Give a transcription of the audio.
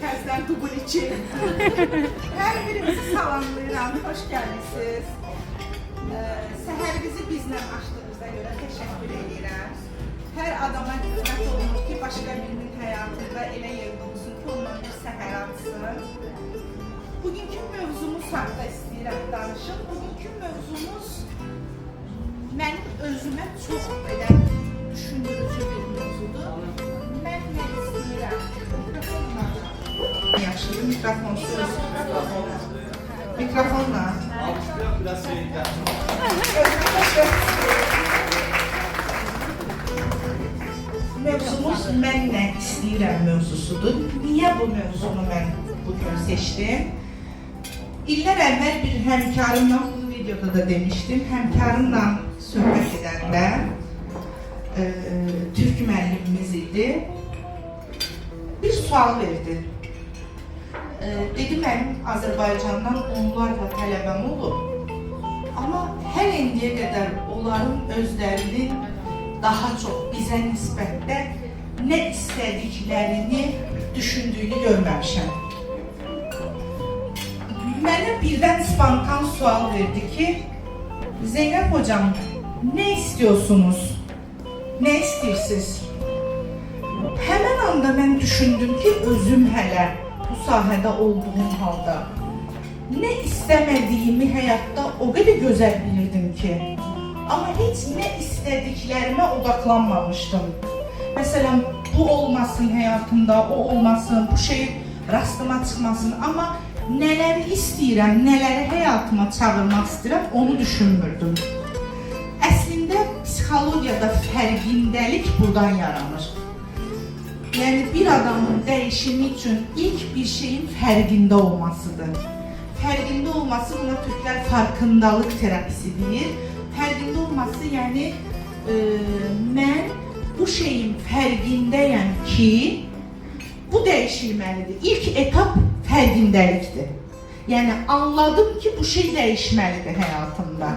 Təzdən dubul için. Hər birinizi salamlayıram. Xoş gəlmisiniz. Ee, Səhərinizi bizlə açdığınıza görə təşəkkür edirəm. Hər adama qismət olunur ki, başqa birinin həyatında elə yerdə olsun ki, ondan bir səhər açsın. Bugünkü mövzumuz haqqında istəyirəm danışım. Bugünkü mövzumuz mənim özümə çox belə düşündürücü bir mikrofonsuz. Mikrofonla. Biraz şey Mövzumuz mən nə istəyirəm mövzusudur. Niyə bu mövzunu mən bugün seçdim? İllər əvvəl bir həmkarımla, videoda da demişdim, həmkarımla söhbət edəndə e, Türk müəllimimiz idi. Bir sual verdi. E, dedi mənim Azərbaycandan onlarla tələbəm olub. Amma hər indiyə qədər onların özlərinin daha çox bizə nisbətdə nə istədiklərini düşündüyünü görməmişəm. Mənə birdən spontan sual verdi ki, Zeynep hocam, ne istiyorsunuz? Ne istirsiniz? Hemen anda ben düşündüm ki özüm hele sahədə olduğum halda ne istemediğimi hayatta o kadar güzel bilirdim ki. Ama hiç ne istediklerime odaklanmamıştım. Mesela bu olmasın hayatımda, o olmasın, bu şey rastıma çıkmasın ama neleri istəyirəm, neleri hayatıma çağırmaq istəyirəm, onu düşünmürdüm. Əslində psixologiyada fərqindəlik buradan yaranır. Yəni bir adamın dəyişimi üçün ilk bir şeyin fərqində olmasıdır. Fərqində olması buna Türklər farkındalıq terapisi deyir. Fərqində olması yəni e, mən bu şeyin fərqindəyəm ki, bu dəyişilməlidir. İlk etap fərqindəlikdir. Yəni anladım ki, bu şey dəyişməlidir həyatımda.